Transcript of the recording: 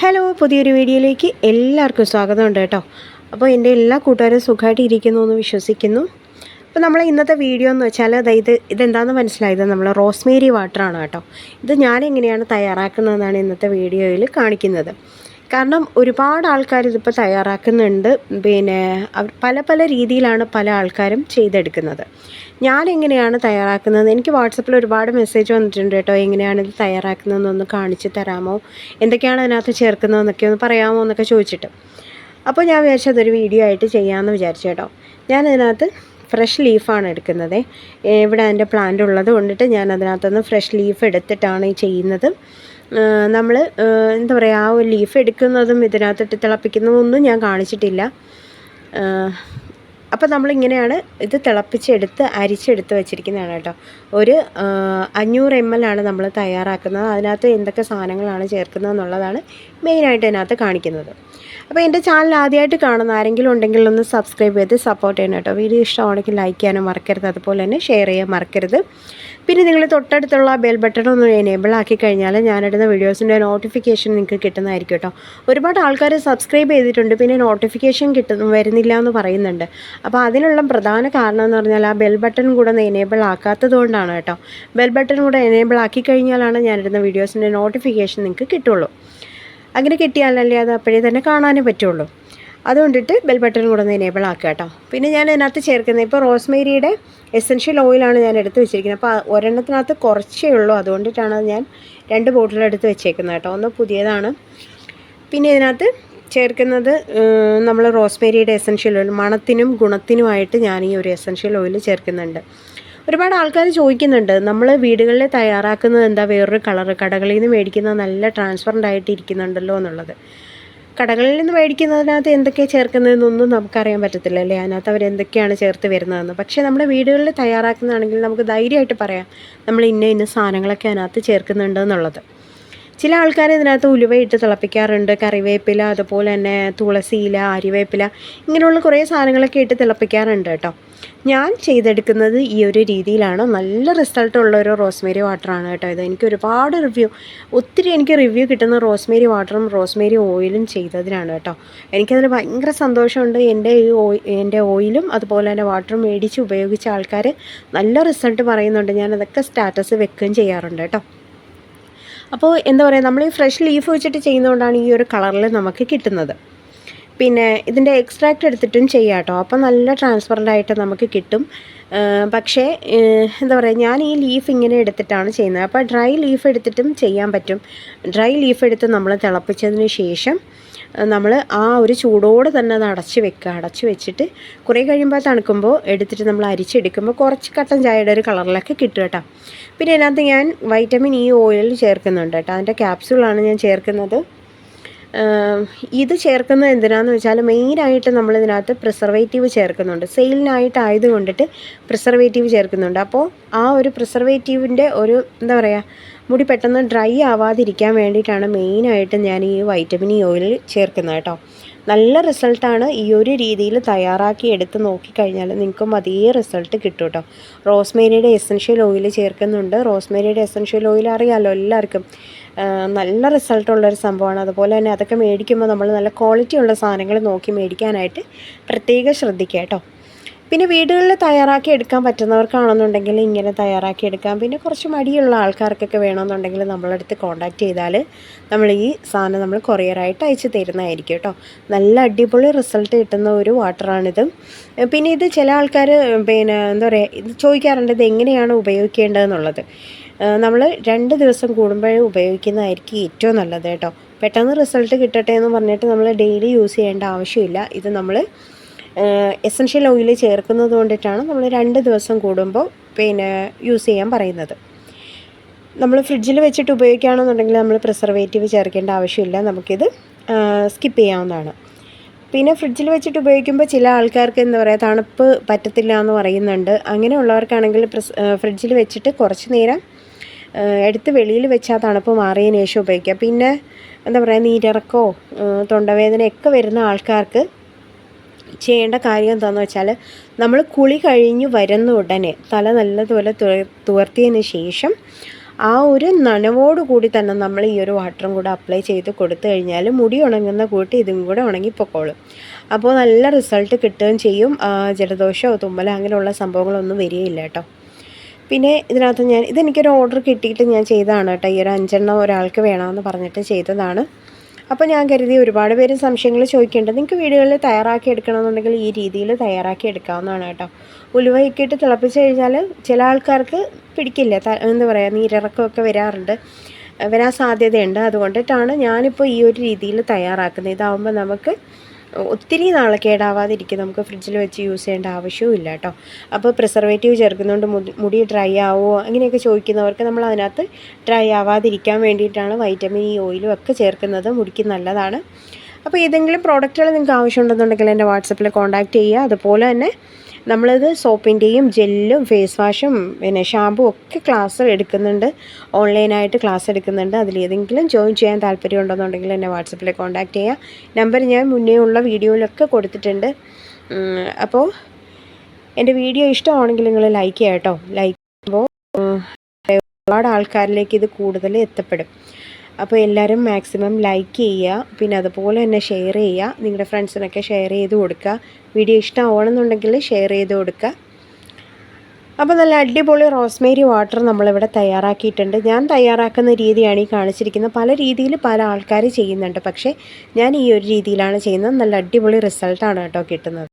Hello പുതിയൊരു വീഡിയോയിലേക്ക് എല്ലാവർക്കും സ്വാഗതമുണ്ട് കേട്ടോ. അപ്പോൾ എന്റെ എല്ലാ കൂട്ടുകാരും സുഖമായിട്ട് ഇരിക്കുന്നു എന്ന് വിശ്വസിക്കുന്നു. അപ്പോൾ നമ്മളെ ഇന്നത്തെ വീഡിയോ എന്ന് വെച്ചാൽ അതായത് ഇതെന്താണെന്ന് മനസ്സിലായത്? നമ്മൾ റോസ്മേരി വാട്ടറാണ് കേട്ടോ. ഇത് ഞാൻ എങ്ങനെയാണ് തയ്യാറാക്കുന്നതെന്നാണ് ഇന്നത്തെ വീഡിയോയിൽ കാണിക്കുന്നത്. കാരണം ഒരുപാട് ആൾക്കാർ ഇതിപ്പോൾ തയ്യാറാക്കുന്നുണ്ട്. പിന്നെ അവർ പല പല രീതിയിലാണ് പല ആൾക്കാരും ചെയ്തെടുക്കുന്നത്. ഞാൻ എങ്ങനെയാണ് തയ്യാറാക്കുന്നത്? എനിക്ക് വാട്സപ്പിൽ ഒരുപാട് മെസ്സേജ് വന്നിട്ടുണ്ട് കേട്ടോ. എങ്ങനെയാണ് ഇത് തയ്യാറാക്കുന്നതെന്നൊന്ന് കാണിച്ച് തരാമോ? എന്തൊക്കെയാണ് അതിനകത്ത് ചേർക്കുന്നതെന്നൊക്കെ ഒന്ന് പറയാമോ എന്നൊക്കെ ചോദിച്ചിട്ട്. അപ്പോൾ ഞാൻ വിചാരിച്ചു അതൊരു വീഡിയോ ആയിട്ട് ചെയ്യാമെന്ന് വിചാരിച്ചു കേട്ടോ. ഞാൻ അതിനകത്ത് ഫ്രഷ് ലീഫാണ് എടുക്കുന്നത്. ഇവിടെ അതിന്റെ പ്ലാന്റ് ഉള്ളത് കൊണ്ടിട്ട് ഞാൻ അതിനകത്തുനിന്ന് ഫ്രഷ് ലീഫ് എടുത്തിട്ടാണ് ഈ ചെയ്യുന്നത്. നമ്മൾ എന്താ പറയുക ആ ഒരു ലീഫ് എടുക്കുന്നതും ഇതിനകത്തിട്ട് തിളപ്പിക്കുന്നതും ഒന്നും ഞാൻ കാണിച്ചിട്ടില്ല. അപ്പോൾ നമ്മളിങ്ങനെയാണ് ഇത് തിളപ്പിച്ചെടുത്ത് അരിച്ചെടുത്ത് വെച്ചിരിക്കുന്നതാണ് കേട്ടോ. ഒരു അഞ്ഞൂറ് എം എൽ ആണ് നമ്മൾ തയ്യാറാക്കുന്നത്. അതിനകത്ത് എന്തൊക്കെ സാധനങ്ങളാണ് ചേർക്കുന്നത് എന്നുള്ളതാണ് മെയിനായിട്ട് അതിനകത്ത് കാണിക്കുന്നത്. അപ്പോൾ എന്റെ ചാനൽ ആദ്യമായിട്ട് കാണുന്ന ആരെങ്കിലും ഉണ്ടെങ്കിൽ ഒന്ന് സബ്സ്ക്രൈബ് ചെയ്ത് സപ്പോർട്ട് ചെയ്യണം കേട്ടോ. വീഡിയോ ഇഷ്ടമാണെങ്കിൽ ലൈക്ക് ചെയ്യാനും മറക്കരുത്. അതുപോലെ തന്നെ ഷെയർ ചെയ്യാൻ മറക്കരുത്. പിന്നെ നിങ്ങൾ തൊട്ടടുത്തുള്ള ബെൽ ബട്ടൺ ഒന്ന് എനേബിൾ ആക്കി കഴിഞ്ഞാൽ ഞാനിടുന്ന വീഡിയോസിന്റെ നോട്ടിഫിക്കേഷൻ നിങ്ങൾക്ക് കിട്ടുന്നതായിരിക്കും കേട്ടോ. ഒരുപാട് ആൾക്കാർ സബ്സ്ക്രൈബ് ചെയ്തിട്ടുണ്ട് പിന്നെ നോട്ടിഫിക്കേഷൻ കിട്ടുന്നു വരുന്നില്ല എന്ന് പറയുന്നുണ്ട്. അപ്പോൾ അതിനുള്ള പ്രധാന കാരണം എന്ന് പറഞ്ഞാൽ ആ ബെൽ ബട്ടൺ കൂടെ ഒന്ന് എനേബിൾ ആക്കാത്തത് കൊണ്ടാണ് കേട്ടോ. ബെൽ ബട്ടൺ കൂടെ എനേബിൾ ആക്കി കഴിഞ്ഞാലാണ് ഞാനിടുന്ന വീഡിയോസിന്റെ നോട്ടിഫിക്കേഷൻ നിങ്ങൾക്ക് കിട്ടുള്ളൂ. അങ്ങനെ കിട്ടിയാലല്ലേ അത് അപ്പോഴേ തന്നെ കാണാനേ പറ്റുള്ളൂ. അതുകൊണ്ടിട്ട് ബെൽ ബട്ടൺ കൂടെ ഒന്ന് എനേബിൾ ആക്കുക കേട്ടോ. പിന്നെ ഞാൻ ഇതിനകത്ത് ചേർക്കുന്നത് ഇപ്പോൾ റോസ്മേരിയുടെ എസെൻഷ്യൽ ഓയിലാണ് ഞാൻ എടുത്ത് വെച്ചിരിക്കുന്നത്. അപ്പോൾ ഒരെണ്ണത്തിനകത്ത് കുറച്ചേ ഉള്ളൂ. അതുകൊണ്ടിട്ടാണ് ഞാൻ രണ്ട് ബോട്ടിൽ എടുത്ത് വെച്ചേക്കുന്നത് കേട്ടോ. ഒന്ന് പുതിയതാണ്. പിന്നെ ഇതിനകത്ത് ചേർക്കുന്നത് നമ്മൾ റോസ്മേരിയുടെ എസെൻഷ്യൽ ഓയിൽ മണത്തിനും ഗുണത്തിനുമായിട്ട് ഞാൻ ഈ ഒരു എസെൻഷ്യൽ ഓയിൽ ചേർക്കുന്നുണ്ട്. ഒരുപാട് ആൾക്കാർ ചോദിക്കുന്നുണ്ട് നമ്മൾ വീടുകളിൽ തയ്യാറാക്കുന്നത് എന്താ? വേറൊരു കളർ കടകളിൽ നിന്ന് മേടിക്കുന്നത് നല്ല ട്രാൻസ്പെറന്റ് ആയിട്ട് ഇരിക്കുന്നുണ്ടല്ലോ എന്നുള്ളത്. കടകളിൽ നിന്ന് മേടിക്കുന്നതിനകത്ത് എന്തൊക്കെ ചേർക്കുന്നതെന്നൊന്നും നമുക്കറിയാൻ പറ്റത്തില്ല അല്ലേ? അതിനകത്ത് അവർ എന്തൊക്കെയാണ് ചേർത്ത് വരുന്നതെന്ന്. പക്ഷേ നമ്മുടെ വീടുകളിൽ തയ്യാറാക്കുന്നതാണെങ്കിൽ നമുക്ക് ധൈര്യമായിട്ട് പറയാം നമ്മൾ ഇന്ന ഇന്ന സാധനങ്ങളൊക്കെ അതിനകത്ത് ചേർക്കുന്നുണ്ട് എന്നുള്ളത്. ചില ആൾക്കാർ ഇതിനകത്ത് ഉലുവയിട്ട് തിളപ്പിക്കാറുണ്ട് കറിവേപ്പില അതുപോലെ തന്നെ തുളസിയില അരിവേപ്പില ഇങ്ങനെയുള്ള കുറേ സാധനങ്ങളൊക്കെ ഇട്ട് തിളപ്പിക്കാറുണ്ട് കേട്ടോ. ഞാൻ ചെയ്തെടുക്കുന്നത് ഈ ഒരു രീതിയിലാണ്. നല്ല റിസൾട്ട് ഉള്ള ഒരു റോസ്മേരി വാട്ടറാണ് കേട്ടോ ഇത്. എനിക്ക് ഒരുപാട് റിവ്യൂ ഒത്തിരി എനിക്ക് റിവ്യൂ കിട്ടുന്ന റോസ്മേരി വാട്ടറും റോസ്മേരി ഓയിലും ചെയ്തതിനാണ് കേട്ടോ. എനിക്കതിൽ ഭയങ്കര സന്തോഷമുണ്ട്. എന്റെ ഈ ഓയി എന്റെ ഓയിലും അതുപോലെ തന്നെ വാട്ടറും മേടിച്ച് ഉപയോഗിച്ച ആൾക്കാർ നല്ല റിസൾട്ട് പറയുന്നുണ്ട്. ഞാൻ അതൊക്കെ സ്റ്റാറ്റസ് വെക്കുകയും ചെയ്യാറുണ്ട് കേട്ടോ. അപ്പോൾ എന്താ പറയുക നമ്മൾ ഈ ഫ്രഷ് ലീഫ് വെച്ചിട്ട് ചെയ്യുന്നതുകൊണ്ടാണ് ഈ ഒരു കളറിൽ നമുക്ക് കിട്ടുന്നത്. പിന്നെ ഇതിന്റെ എക്സ്ട്രാക്റ്റ് എടുത്തിട്ടും ചെയ്യാം കേട്ടോ അപ്പോൾ നല്ല ട്രാൻസ്പെറന്റ് ആയിട്ട് നമുക്ക് കിട്ടും. പക്ഷേ എന്താ പറയുക ഞാൻ ഈ ലീഫ് ഇങ്ങനെ എടുത്തിട്ടാണ് ചെയ്യുന്നത്. അപ്പോൾ ഡ്രൈ ലീഫ് എടുത്തിട്ടും ചെയ്യാൻ പറ്റും. ഡ്രൈ ലീഫ് എടുത്ത് നമ്മൾ തിളപ്പിച്ചതിന് ശേഷം നമ്മൾ ആ ഒരു ചൂടോടെ തന്നെ അത് അടച്ച് വെക്കുക. അടച്ച് വെച്ചിട്ട് കുറേ കഴിയുമ്പോൾ തണുക്കുമ്പോൾ എടുത്തിട്ട് നമ്മൾ അരിച്ചെടുക്കുമ്പോൾ കുറച്ച് കട്ടൻ ചായയുടെ ഒരു കളറിലൊക്കെ കിട്ടും കേട്ടോ. പിന്നെ അതിനകത്ത് ഞാൻ വൈറ്റമിൻ ഇ ഓയിൽ ചേർക്കുന്നുണ്ട് കേട്ടോ. അതിന്റെ ക്യാപ്സ്യൂളാണ് ഞാൻ ചേർക്കുന്നത്. ഇത് ചേർക്കുന്നത് എന്തിനാന്ന് വെച്ചാൽ മെയിനായിട്ട് നമ്മളിതിനകത്ത് പ്രിസർവേറ്റീവ് ചേർക്കുന്നുണ്ട്. സെയിലിനായിട്ട് ആയതുകൊണ്ടിട്ട് പ്രിസർവേറ്റീവ് ചേർക്കുന്നുണ്ട്. അപ്പോൾ ആ ഒരു പ്രിസർവേറ്റീവിന്റെ ഒരു എന്താ പറയുക മുടി പെട്ടെന്ന് ഡ്രൈ ആവാതിരിക്കാൻ വേണ്ടിയിട്ടാണ് മെയിനായിട്ട് ഞാൻ ഈ വൈറ്റമിൻ ഇ ഓയിൽ ചേർക്കുന്നത് കേട്ടോ. നല്ല റിസൾട്ടാണ് ഈ ഒരു രീതിയിൽ തയ്യാറാക്കി എടുത്ത് നോക്കിക്കഴിഞ്ഞാൽ നിങ്ങൾക്കും അതേ റിസൾട്ട് കിട്ടും കേട്ടോ. റോസ്മേരിയുടെ എസൻഷ്യൽ ഓയിൽ ചേർക്കുന്നുണ്ട്. റോസ്മേരിയുടെ എസൻഷ്യൽ ഓയിൽ അറിയാമല്ലോ എല്ലാവർക്കും. നല്ല റിസൾട്ടുള്ളൊരു സംഭവമാണ്. അതുപോലെ തന്നെ അതൊക്കെ മേടിക്കുമ്പോൾ നമ്മൾ നല്ല ക്വാളിറ്റി ഉള്ള സാധനങ്ങൾ നോക്കി മേടിക്കാനായിട്ട് പ്രത്യേകം ശ്രദ്ധിക്കുക കേട്ടോ. പിന്നെ വീടുകളിൽ തയ്യാറാക്കി എടുക്കാൻ പറ്റുന്നവർക്കാണെന്നുണ്ടെങ്കിൽ ഇങ്ങനെ തയ്യാറാക്കി എടുക്കാം. പിന്നെ കുറച്ച് മടിയുള്ള ആൾക്കാർക്കൊക്കെ വേണമെന്നുണ്ടെങ്കിൽ നമ്മളടുത്ത് കോൺടാക്റ്റ് ചെയ്താൽ നമ്മൾ ഈ സാധനം നമ്മൾ കൊറിയറായിട്ട് അയച്ച് തരുന്നതായിരിക്കും കേട്ടോ. നല്ല അടിപൊളി റിസൾട്ട് കിട്ടുന്ന ഒരു വാട്ടറാണിത് പിന്നെ ഇത് ചില ആൾക്കാർ പിന്നെ എന്താ പറയുക ഇത് ചോദിക്കാറുണ്ട് ഇത് എങ്ങനെയാണ് ഉപയോഗിക്കേണ്ടതെന്നുള്ളത്. നമ്മൾ രണ്ട് ദിവസം കൂടുമ്പോഴേ ഉപയോഗിക്കുന്നതായിരിക്കും ഏറ്റവും നല്ലത് കേട്ടോ. പെട്ടെന്ന് റിസൾട്ട് കിട്ടട്ടെ എന്ന് പറഞ്ഞിട്ട് നമ്മൾ ഡെയിലി യൂസ് ചെയ്യേണ്ട ആവശ്യമില്ല. ഇത് നമ്മൾ എസൻഷ്യൽ ഓയിൽ ചേർക്കുന്നത് കൊണ്ടിട്ടാണ് നമ്മൾ രണ്ട് ദിവസം കൂടുമ്പോൾ പിന്നെ യൂസ് ചെയ്യാൻ പറയുന്നത്. നമ്മൾ ഫ്രിഡ്ജിൽ വെച്ചിട്ട് ഉപയോഗിക്കുകയാണെന്നുണ്ടെങ്കിൽ നമ്മൾ പ്രിസർവേറ്റീവ് ചേർക്കേണ്ട ആവശ്യമില്ല. നമുക്കിത് സ്കിപ്പ് ചെയ്യാവുന്നതാണ്. പിന്നെ ഫ്രിഡ്ജിൽ വെച്ചിട്ട് ഉപയോഗിക്കുമ്പോൾ ചില ആൾക്കാർക്ക് എന്താ പറയുക തണുപ്പ് പറ്റത്തില്ല എന്ന് പറയുന്നുണ്ട്. അങ്ങനെയുള്ളവർക്കാണെങ്കിൽ ഫ്രിഡ്ജിൽ വെച്ചിട്ട് കുറച്ച് നേരം എടുത്ത് വെളിയിൽ വെച്ചാൽ തണുപ്പ് മാറിയതിന് ശേഷം ഉപയോഗിക്കുക. പിന്നെ എന്താ പറയുക നീരിറക്കോ തൊണ്ടവേദനയൊക്കെ വരുന്ന ആൾക്കാർക്ക് ചെയ്യേണ്ട കാര്യം എന്താണെന്ന് വെച്ചാൽ നമ്മൾ കുളി കഴിഞ്ഞ് വരുന്ന ഉടനെ തല നല്ലതുപോലെ തുവർത്തിയതിന് ശേഷം ആ ഒരു നനവോട് കൂടി തന്നെ നമ്മൾ ഈ ഒരു വാട്ടറും കൂടെ അപ്ലൈ ചെയ്ത് കൊടുത്തു കഴിഞ്ഞാൽ മുടി ഉണങ്ങുന്ന കൂട്ടി ഇതും കൂടെ ഉണങ്ങിപ്പോക്കോളും. അപ്പോൾ നല്ല റിസൾട്ട് കിട്ടുകയും ചെയ്യും. ജലദോഷമോ തുമ്മലോ അങ്ങനെയുള്ള സംഭവങ്ങളൊന്നും വരികയില്ല കേട്ടോ. പിന്നെ ഇതിനകത്ത് ഞാൻ ഇതെനിക്കൊരു ഓർഡർ കിട്ടിയിട്ട് ഞാൻ ചെയ്തതാണ് കേട്ടോ. ഈ ഒരു അഞ്ചെണ്ണം ഒരാൾക്ക് വേണമെന്ന് പറഞ്ഞിട്ട് ചെയ്തതാണ്. അപ്പോൾ ഞാൻ കരുതി ഒരുപാട് പേര് സംശയങ്ങൾ ചോദിക്കേണ്ടത് നിങ്ങൾക്ക് വീടുകളിൽ തയ്യാറാക്കി എടുക്കണമെന്നുണ്ടെങ്കിൽ ഈ രീതിയിൽ തയ്യാറാക്കി എടുക്കാവുന്നതാണ് കേട്ടോ. ഉലുവയൊക്കെ ഇട്ട് തിളപ്പിച്ച് കഴിഞ്ഞാൽ ചില ആൾക്കാർക്ക് പിടിക്കില്ല. എന്താ പറയുക നീരിറക്കമൊക്കെ വരാറുണ്ട്. വരാൻ സാധ്യതയുണ്ട്. അതുകൊണ്ടിട്ടാണ് ഞാനിപ്പോൾ ഈ ഒരു രീതിയിൽ തയ്യാറാക്കുന്നത്. ഇതാവുമ്പോൾ നമുക്ക് ഒത്തിരി നാളെ കേടാവാതിരിക്കും നമുക്ക് ഫ്രിഡ്ജിൽ വെച്ച് യൂസ് ചെയ്യേണ്ട ആവശ്യവും ഇല്ല കേട്ടോ. അപ്പോൾ പ്രിസർവേറ്റീവ് ചേർക്കുന്നതുകൊണ്ട് മുടി ഡ്രൈ ആവുമോ അങ്ങനെയൊക്കെ ചോദിക്കുന്നവർക്ക് നമ്മൾ അതിനകത്ത് ഡ്രൈ ആവാതിരിക്കാൻ വേണ്ടിയിട്ടാണ് വൈറ്റമിൻ ഇ ഓയിലും ഒക്കെ ചേർക്കുന്നത്. മുടിക്ക് നല്ലതാണ്. അപ്പോൾ ഏതെങ്കിലും പ്രോഡക്റ്റുകൾ നിങ്ങൾക്ക് ആവശ്യമുണ്ടെന്നുണ്ടെങ്കിൽ എന്റെ വാട്സപ്പിൽ കോൺടാക്റ്റ് ചെയ്യുക. അതുപോലെ തന്നെ നമ്മളിത് സോപ്പിന്റെയും ജെല്ലും ഫേസ് വാഷും പിന്നെ ഷാമ്പും ഒക്കെ ക്ലാസ് എടുക്കുന്നുണ്ട്. ഓൺലൈനായിട്ട് ക്ലാസ് എടുക്കുന്നുണ്ട്. അതിലേതെങ്കിലും ജോയിൻ ചെയ്യാൻ താല്പര്യമുണ്ടെന്നുണ്ടെങ്കിൽ എന്നെ വാട്സപ്പിൽ കോൺടാക്റ്റ് ചെയ്യുക നമ്പർ ഞാൻ മുന്നേ ഉള്ള വീഡിയോയിലൊക്കെ കൊടുത്തിട്ടുണ്ട്. അപ്പോൾ എന്റെ വീഡിയോ ഇഷ്ടമാണെങ്കിൽ നിങ്ങൾ ലൈക്ക് ചെയ്യാം കേട്ടോ. ലൈക്ക് ചെയ്യുമ്പോൾ ഒരുപാട് ആൾക്കാരിലേക്ക് ഇത് കൂടുതൽ എത്തപ്പെടും. അപ്പോൾ എല്ലാവരും മാക്സിമം ലൈക്ക് ചെയ്യുക പിന്നെ അതുപോലെ തന്നെ ഷെയർ ചെയ്യുക നിങ്ങളുടെ ഫ്രണ്ട്സിനൊക്കെ ഷെയർ ചെയ്ത് കൊടുക്കുക. വീഡിയോ ഇഷ്ടമാവണമെന്നുണ്ടെങ്കിൽ ഷെയർ ചെയ്ത് കൊടുക്കുക. അപ്പോൾ നല്ല അടിപൊളി റോസ്മേരി വാട്ടർ നമ്മളിവിടെ തയ്യാറാക്കിയിട്ടുണ്ട്. ഞാൻ തയ്യാറാക്കുന്ന രീതിയാണ് ഈ കാണിച്ചിരിക്കുന്നത്. പല രീതിയിൽ പല ആൾക്കാർ ചെയ്യുന്നുണ്ട്. പക്ഷേ ഞാൻ ഈ ഒരു രീതിയിലാണ് ചെയ്യുന്നത്. നല്ല അടിപൊളി റിസൾട്ടാണ് കേട്ടോ കിട്ടുന്നത്.